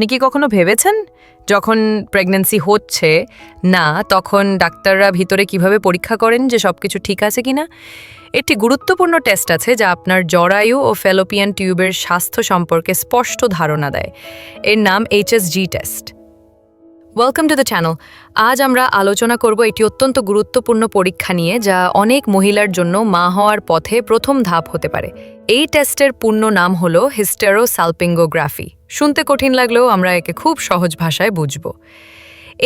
আপনি কি কখনো ভেবেছেন? যখন প্রেগন্যান্সি হচ্ছে, না, তখন ডাক্তাররা ভিতরে কীভাবে পরীক্ষা করেন যে সব কিছু ঠিক আছে কিনা? একটি গুরুত্বপূর্ণ টেস্ট আছে যা আপনার জরায়ু ও ফেলোপিয়ান টিউবের স্বাস্থ্য সম্পর্কে স্পষ্ট ধারণা দেয়। এর নাম HSG test welcome to the channel আজ আমরা আলোচনা করব একটি অত্যন্ত গুরুত্বপূর্ণ পরীক্ষা নিয়ে, যা অনেক মহিলার জন্য মা হওয়ার পথে প্রথম ধাপ হতে পারে। এই টেস্টের পূর্ণ নাম হল হিস্টেরোসালপিঙ্গোগ্রাফি শুনতে কঠিন লাগলেও আমরা একে খুব সহজ ভাষায় বুঝব।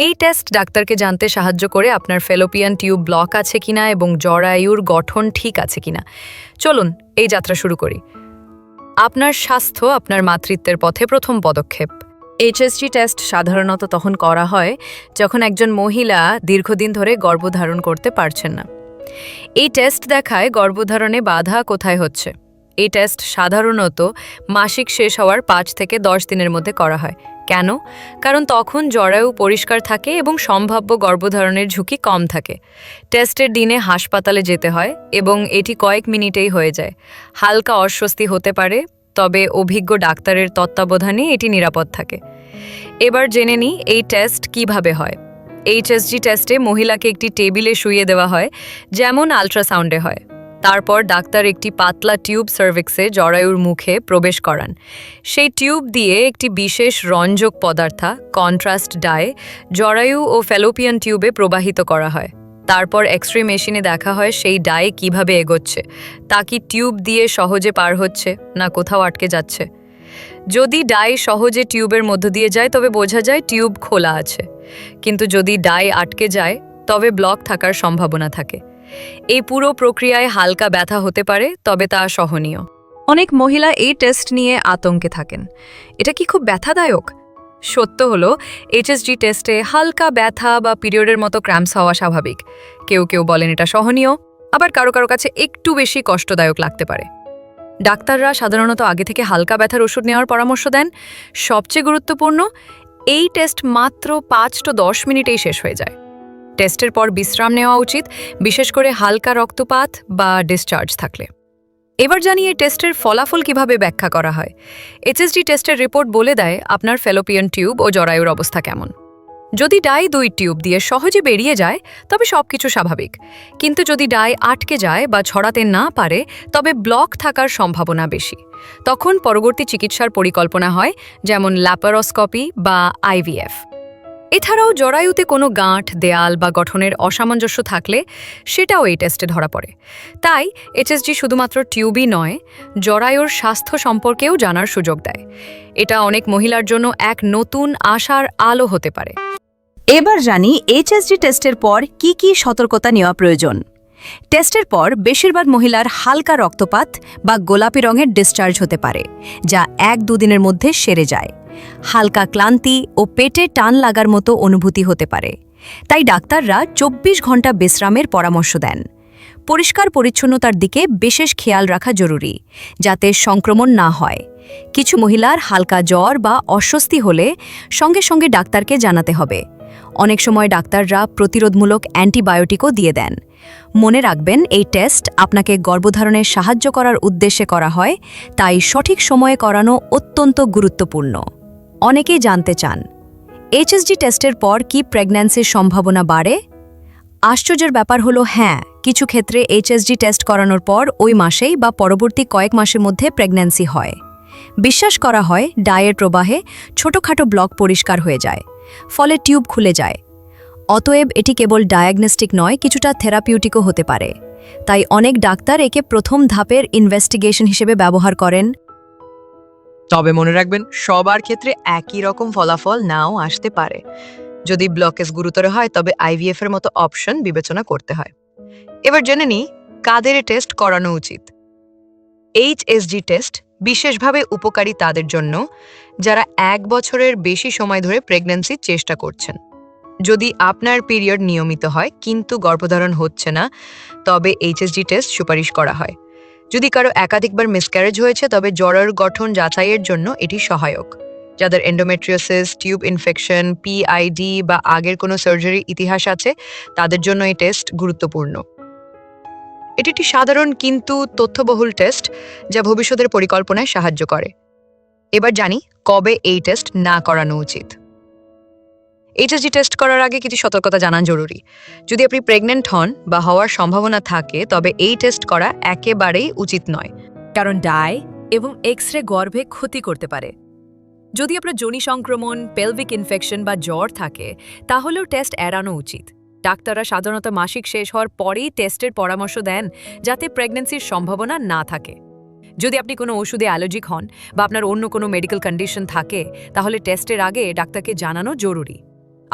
এই টেস্ট ডাক্তারকে জানতে সাহায্য করে আপনার ফেলোপিয়ান টিউব ব্লক আছে কিনা এবং জরায়ুর গঠন ঠিক আছে কিনা। চলুন, এই যাত্রা শুরু করি। আপনার স্বাস্থ্য, আপনার মাতৃত্বের পথে প্রথম পদক্ষেপ। এইচএসজি টেস্ট সাধারণত তখন করা হয় যখন একজন মহিলা দীর্ঘদিন ধরে গর্ভধারণ করতে পারছেন না। এই টেস্ট দেখায় গর্ভধারণে বাধা কোথায় হচ্ছে। এই টেস্ট সাধারণত মাসিক শেষ হওয়ার পাঁচ থেকে দশ দিনের মধ্যে করা হয়। কেন? কারণ তখন জরায়ু পরিষ্কার থাকে এবং সম্ভাব্য গর্ভধারণের ঝুঁকি কম থাকে। টেস্টের দিনে হাসপাতালে যেতে হয় এবং এটি কয়েক মিনিটেই হয়ে যায়। হালকা অস্বস্তি হতে পারে তবে অভিজ্ঞ ডাক্তারের তত্ত্বাবধানে এটি নিরাপদ থাকে। এবার জেনে নিই এই টেস্ট কীভাবে হয়। এইচএসজি টেস্টে মহিলাকে একটি টেবিলে শুইয়ে দেওয়া হয়, যেমন আলট্রাসাউন্ডে হয়। তারপর ডাক্তার একটি পাতলা টিউব সার্ভিক্সে জরায়ুর মুখে প্রবেশ করান। সেই টিউব দিয়ে একটি বিশেষ রঞ্জক পদার্থ, কন্ট্রাস্ট ডায়ে জরায়ু ও ফেলোপিয়ান টিউবে প্রবাহিত করা হয়। তারপর এক্স রে মেশিনে দেখা হয় সেই ডায়ে কীভাবে এগোচ্ছে। তা কি টিউব দিয়ে সহজে পার হচ্ছে, না কোথাও আটকে যাচ্ছে? যদি ডাই সহজে টিউবের মধ্য দিয়ে যায়, তবে বোঝা যায় টিউব খোলা আছে। কিন্তু যদি ডাই আটকে যায়, তবে ব্লক থাকার সম্ভাবনা থাকে। এই পুরো প্রক্রিয়ায় হালকা ব্যথা হতে পারে, তবে তা সহনীয়। অনেক মহিলা এই টেস্ট নিয়ে আতঙ্কে থাকেন। এটা কি খুব ব্যথাদায়ক? সত্য হলো এইচএসজি টেস্টে হালকা ব্যথা বা পিরিয়ডের মতো ক্র্যাম্পস হওয়া স্বাভাবিক। কেউ কেউ বলেন এটা সহনীয়, আবার কারও কারও কাছে একটু বেশি কষ্টদায়ক লাগতে পারে। ডাক্তাররা সাধারণত আগে থেকে হালকা ব্যথার ওষুধ নেওয়ার পরামর্শ দেন। সবচেয়ে গুরুত্বপূর্ণ, এই টেস্ট মাত্র পাঁচ টু দশ মিনিটেই শেষ হয়ে যায়। টেস্টের পর বিশ্রাম নেওয়া উচিত, বিশেষ করে হালকা রক্তপাত বা ডিসচার্জ থাকলে। এবার জানি এই টেস্টের ফলাফল কীভাবে ব্যাখ্যা করা হয়। এইচএসডি টেস্টের রিপোর্ট বলে দেয় আপনার ফেলোপিয়ান টিউব ও জরায়ুর অবস্থা কেমন। যদি ডাই দুই টিউব দিয়ে সহজে বেরিয়ে যায়, তবে সবকিছু স্বাভাবিক। কিন্তু যদি ডাই আটকে যায় বা ছড়াতে না পারে, তবে ব্লক থাকার সম্ভাবনা বেশি। তখন পরবর্তী চিকিৎসার পরিকল্পনা হয়, যেমন ল্যাপারোস্কপি বা আইভিএফ এছাড়াও জরায়ুতে কোনো গাঁট, দেয়াল বা গঠনের অসামঞ্জস্য থাকলে সেটাও এই টেস্টে ধরা পড়ে। তাই এইচএসজি শুধুমাত্র টিউবই নয়, জরায়ুর স্বাস্থ্য সম্পর্কেও জানার সুযোগ দেয়। এটা অনেক মহিলার জন্য এক নতুন আশার আলো হতে পারে। এবার জানি এইচএসজি টেস্টের পর কি কি সতর্কতা নেওয়া প্রয়োজন। টেস্টের পর বেশিরভাগ মহিলার হালকা রক্তপাত বা গোলাপি রঙের ডিসচার্জ হতে পারে, যা এক দুদিনের মধ্যে সেরে যায়। হালকা ক্লান্তি ও পেটে টান লাগার মতো অনুভূতি হতে পারে। তাই ডাক্তাররা চব্বিশ ঘণ্টা বিশ্রামের পরামর্শ দেন। পরিষ্কার পরিচ্ছন্নতার দিকে বিশেষ খেয়াল রাখা জরুরি, যাতে সংক্রমণ না হয়। কিছু মহিলার হালকা জ্বর বা অস্বস্তি হলে সঙ্গে সঙ্গে ডাক্তারকে জানাতে হবে। অনেক সময় ডাক্তাররা প্রতিরোধমূলক অ্যান্টিবায়োটিকও দিয়ে দেন। মনে রাখবেন, এই টেস্ট আপনাকে গর্ভধারণে সাহায্য করার উদ্দেশ্যে করা হয়, তাই সঠিক সময়ে করানো অত্যন্ত গুরুত্বপূর্ণ। অনেকেই জানতে চান এইচএসজি টেস্টের পর কি প্রেগন্যান্সির সম্ভাবনা বাড়ে? আশ্চর্যের ব্যাপার হলো হ্যাঁ কিছু ক্ষেত্রে এইচএসজি টেস্ট করানোর পর ওই মাসেই বা পরবর্তী কয়েক মাসের মধ্যে প্রেগন্যান্সি হয়। বিশ্বাস করা হয় ডায়ের প্রবাহে ছোটখাটো ব্লক পরিষ্কার হয়ে যায়, ফলে টিউব খুলে যায়। অতএব এটি কেবল ডায়াগনস্টিক নয়, কিছুটা থেরাপিউটিকও হতে পারে। তাই অনেক ডাক্তার একে প্রথম ধাপের ইনভেস্টিগেশন হিসেবে ব্যবহার করেন। তবে মনে রাখবেন, সবার ক্ষেত্রে একই রকম ফলাফল নাও আসতে পারে। যদি ব্লকেজ গুরুতর হয়, তবে আইভিএফ এর মতো অপশন বিবেচনা করতে হয়। এবার জেনে নিই, কাদের টেস্ট করানো উচিত? এইচএসজি টেস্ট বিশেষভাবে উপকারী তাদের জন্য, যারা এক বছরের বেশি সময় ধরে প্রেগন্যান্সির চেষ্টা করছেন। যদি আপনার পিরিয়ড নিয়মিত হয়, কিন্তু গর্ভধারণ হচ্ছে না, তবে এইচএসজি টেস্ট সুপারিশ করা হয়। যদি কারও একাধিকবার মিসক্যারেজ হয়েছে, তবে জরায়ুর গঠন যাচাইয়ের জন্য এটি সহায়ক। যাদের এন্ডোমেট্রিওসিস টিউব ইনফেকশন পিআইডি বা আগের কোনো সার্জারি ইতিহাস আছে, তাদের জন্য এই টেস্ট গুরুত্বপূর্ণ। এটি একটি সাধারণ কিন্তু তথ্যবহুল টেস্ট যা ভবিষ্যতের পরিকল্পনায় সাহায্য করে। এবার জানি কবে এই টেস্ট না করানো উচিত। এইচএসজি টেস্ট করার আগে কিছু সতর্কতা জানা জরুরি। যদি আপনি প্রেগনেন্ট হন বা হওয়ার সম্ভাবনা থাকে, তবে এই টেস্ট করা একেবারেই উচিত নয়। কারণ ডাই এবং এক্স রে গর্ভে ক্ষতি করতে পারে। যদি আপনার যোনি সংক্রমণ পেলভিক ইনফেকশন বা জ্বর থাকে, তাহলেও টেস্ট এড়ানো উচিত। ডাক্তাররা সাধারণত মাসিক শেষ হওয়ার পরেই টেস্টের পরামর্শ দেন, যাতে প্রেগন্যান্সির সম্ভাবনা না থাকে। যদি আপনি কোনো ওষুধে অ্যালার্জিক হন বা আপনার অন্য কোনো মেডিকেল কন্ডিশন থাকে, তাহলে টেস্টের আগে ডাক্তারকে জানানো জরুরি।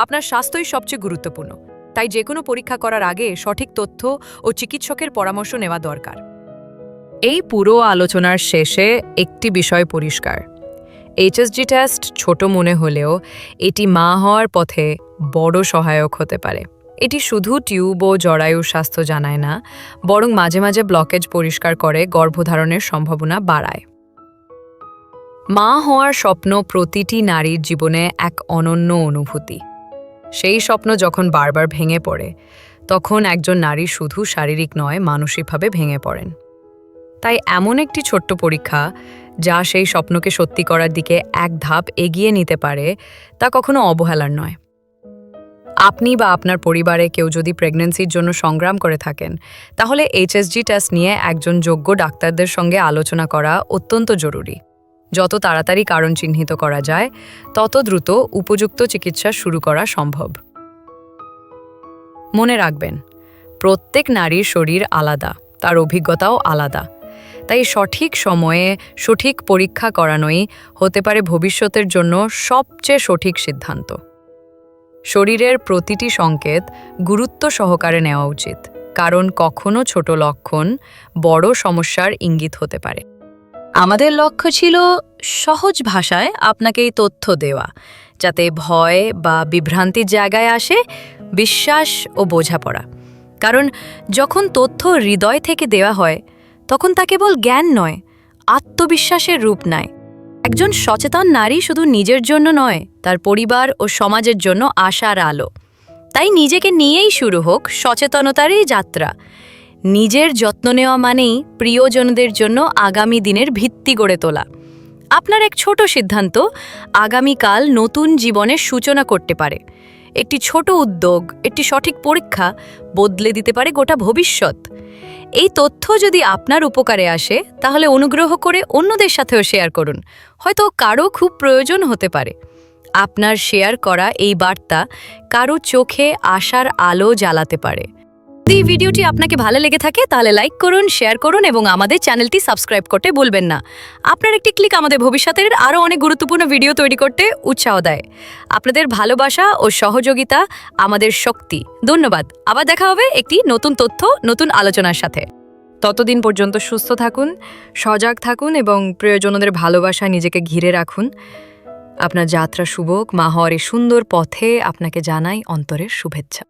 আপনার স্বাস্থ্যই সবচেয়ে গুরুত্বপূর্ণ। তাই যে কোনো পরীক্ষা করার আগে সঠিক তথ্য ও চিকিৎসকের পরামর্শ নেওয়া দরকার। এই পুরো আলোচনার শেষে একটি বিষয় পরিষ্কার। এইচএসজি টেস্ট ছোট মনে হলেও এটি মা হওয়ার পথে বড় সহায়ক হতে পারে। এটি শুধু টিউব ও জরায়ুর স্বাস্থ্য জানায় না, বরং মাঝে মাঝে ব্লকেজ পরিষ্কার করে গর্ভধারণের সম্ভাবনা বাড়ায়। মা হওয়ার স্বপ্ন প্রতিটি নারীর জীবনে এক অনন্য অনুভূতি। সেই স্বপ্ন যখন বারবার ভেঙে পড়ে, তখন একজন নারী শুধু শারীরিক নয়, মানসিকভাবে ভেঙে পড়েন। তাই এমন একটি ছোট্ট পরীক্ষা, যা সেই স্বপ্নকে সত্যি করার দিকে এক ধাপ এগিয়ে নিতে পারে, তা কখনো অবহেলার নয়। আপনি বা আপনার পরিবারে কেউ যদি প্রেগন্যান্সির জন্য সংগ্রাম করে থাকেন, তাহলে এইচএসজি টেস্ট নিয়ে একজন যোগ্য ডাক্তারদের সঙ্গে আলোচনা করা অত্যন্ত জরুরি। যত তাড়াতাড়ি কারণ চিহ্নিত করা যায়, তত দ্রুত উপযুক্ত চিকিৎসা শুরু করা সম্ভব। মনে রাখবেন, প্রত্যেক নারীর শরীর আলাদা, তার অভিজ্ঞতাও আলাদা। তাই সঠিক সময়ে সঠিক পরীক্ষা করানোই হতে পারে ভবিষ্যতের জন্য সবচেয়ে সঠিক সিদ্ধান্ত। শরীরের প্রতিটি সংকেত গুরুত্ব সহকারে নেওয়া উচিত, কারণ কখনো ছোট লক্ষণ বড় সমস্যার ইঙ্গিত হতে পারে। আমাদের লক্ষ্য ছিল সহজ ভাষায় আপনাকে এই তথ্য দেওয়া, যাতে ভয় বা বিভ্রান্তির জায়গায় আসে বিশ্বাস ও বোঝাপড়া। কারণ যখন তথ্য হৃদয় থেকে দেওয়া হয়, তখন তা কেবল জ্ঞান নয়, আত্মবিশ্বাসের রূপ নেয়। একজন সচেতন নারী শুধু নিজের জন্য নয়, তার পরিবার ও সমাজের জন্য আশার আলো। তাই নিজেকে নিয়েই শুরু হোক সচেতনতারই যাত্রা। নিজের যত্ন নেওয়া মানেই প্রিয়জনদের জন্য আগামী দিনের ভিত্তি গড়ে তোলা। আপনার এক ছোট সিদ্ধান্ত আগামীকাল নতুন জীবনের সূচনা করতে পারে। একটি ছোট উদ্যোগ, একটি সঠিক পরীক্ষা বদলে দিতে পারে গোটা ভবিষ্যৎ। এই তথ্য যদি আপনার উপকারে আসে, তাহলে অনুগ্রহ করে অন্যদের সাথেও শেয়ার করুন। হয়তো কারও খুব প্রয়োজন হতে পারে। আপনার শেয়ার করা এই বার্তা কারও চোখে আশার আলো জ্বালাতে পারে। যদি এই ভিডিওটি আপনাকে ভালো লেগে থাকে, তাহলে লাইক করুন শেয়ার করুন এবং আমাদের চ্যানেলটি সাবস্ক্রাইব করতে ভুলবেন না। আপনার একটি ক্লিক আমাদের ভবিষ্যতের আরও অনেক গুরুত্বপূর্ণ ভিডিও তৈরি করতে উৎসাহ দেয়। আপনাদের ভালোবাসা ও সহযোগিতা আমাদের শক্তি। ধন্যবাদ। আবার দেখা হবে একটি নতুন তথ্য, নতুন আলোচনার সাথে। ততদিন পর্যন্ত সুস্থ থাকুন, সজাগ থাকুন এবং প্রিয়জনদের ভালোবাসা নিজেকে ঘিরে রাখুন। আপনার যাত্রা শুভক মা হওয়ার সুন্দর পথে আপনাকে জানাই অন্তরের শুভেচ্ছা।